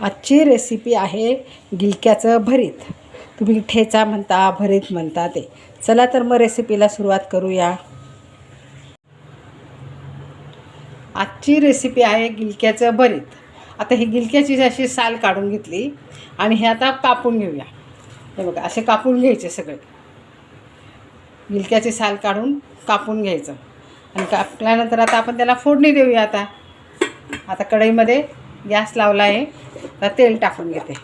आजची रेसिपी आहे गिलक्याचं भरीत. तुम्ही ठेचा म्हणता भरीत म्हणता ते. चला तर मग रेसिपीला सुरुवात करूया. आजची रेसिपी आहे गिलक्याचं भरीत. आता ही गिलक्याची अशी साल काढून घेतली आणि हे आता कापून घेऊया. हे बघा असे कापून घ्यायचे सगळे. गिलक्याची साल काढून कापून घ्यायचं. आणि कापल्यानंतर आता आपण त्याला फोडणी देऊया आता. आता कढईमध्ये गॅस लावला आहे. आता तेल टाकून घेते.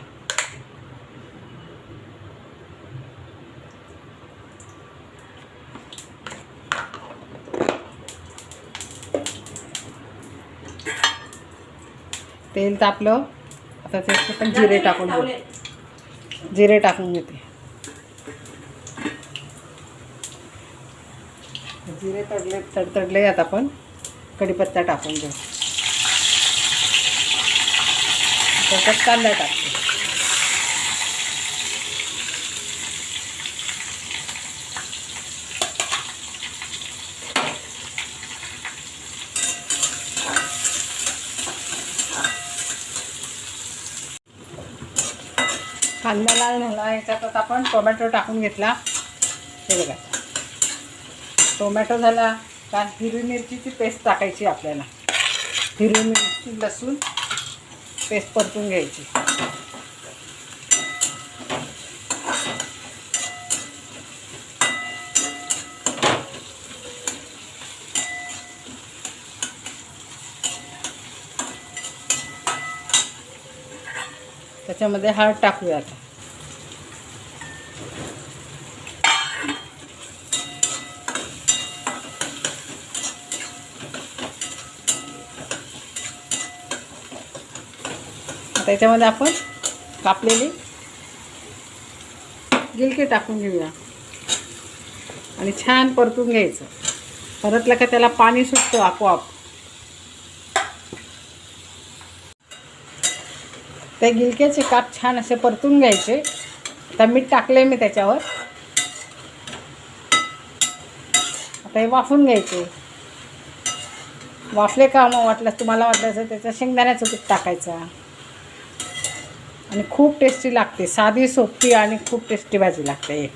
तेल तापलं आता ते पण जिरे टाकून घेऊ. जिरे टाकून घेते. जिरे तडले तडतडले आता आपण. कढीपत्ता टाकून घेऊ. त्याच्यात कांदा टाकते. कांदा लाल झाला याच्यात आपण टोमॅटो टाकून घेतला. हे बघा. टोमॅटो झाला का हिरवी मिरचीची पेस्ट टाकायची आपल्याला. हिरवी मिरची लसूण पेस्ट परतून घ्यायची. त्याच्यामध्ये हळद टाकूया आता. त्याच्यामध्ये आपण कापलेली गिलके टाकून घेऊया. आणि छान परतून घ्यायचं. परतलं का त्याला पाणी सुटतं आपोआप. ते गिलक्याचे काप छान असे परतून घ्यायचे. आता मीठ टाकले मी त्याच्यावर. आता हे वाफून घ्यायचे. वाफले का मग वाटलं तुम्हाला वाटलं त्याचा शेंगदाण्याचं पीठ टाकायचं. आणि खूप टेस्टी लागते. साधी सोपी आणि खूप टेस्टी भाजी लागते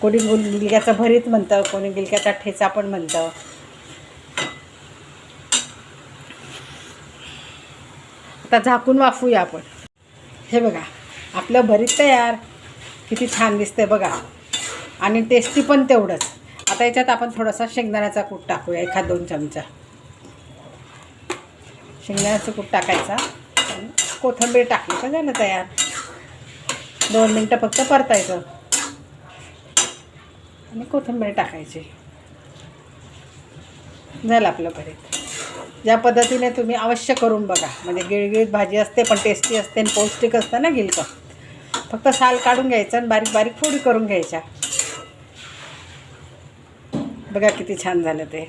कोणी गुल गिलक्याचं भरीत म्हणतं कोणी गिलक्याचा ठेचा पण म्हणतं. आता झाकून वाफूया आपण. हे बघा आपलं भरीत तयार. किती छान दिसतंय बघा. आणि टेस्टी पण तेवढंच. आता याच्यात आपण थोडासा शेंगदाण्याचा कूट टाकूया एखाद दोन चमचा. शेंगदाण्याचं कूट टाकायचा. कोथिंबीर टाकली का झालं तयार? दोन मिनटं फक्त परतायचं. आणि कोथिंबीर टाकायची. झालं आपलं भरीत ज्या पद्धतीने तुम्ही अवश्य करून बघा. म्हणजे गिळगिळीत भाजी असते पण टेस्टी असते आणि पौष्टिक असतं ना गिलकं. फक्त साल काढून घ्यायचं आणि बारीक बारीक फोडी करून घ्यायच्या. बघा किती छान झालं ते.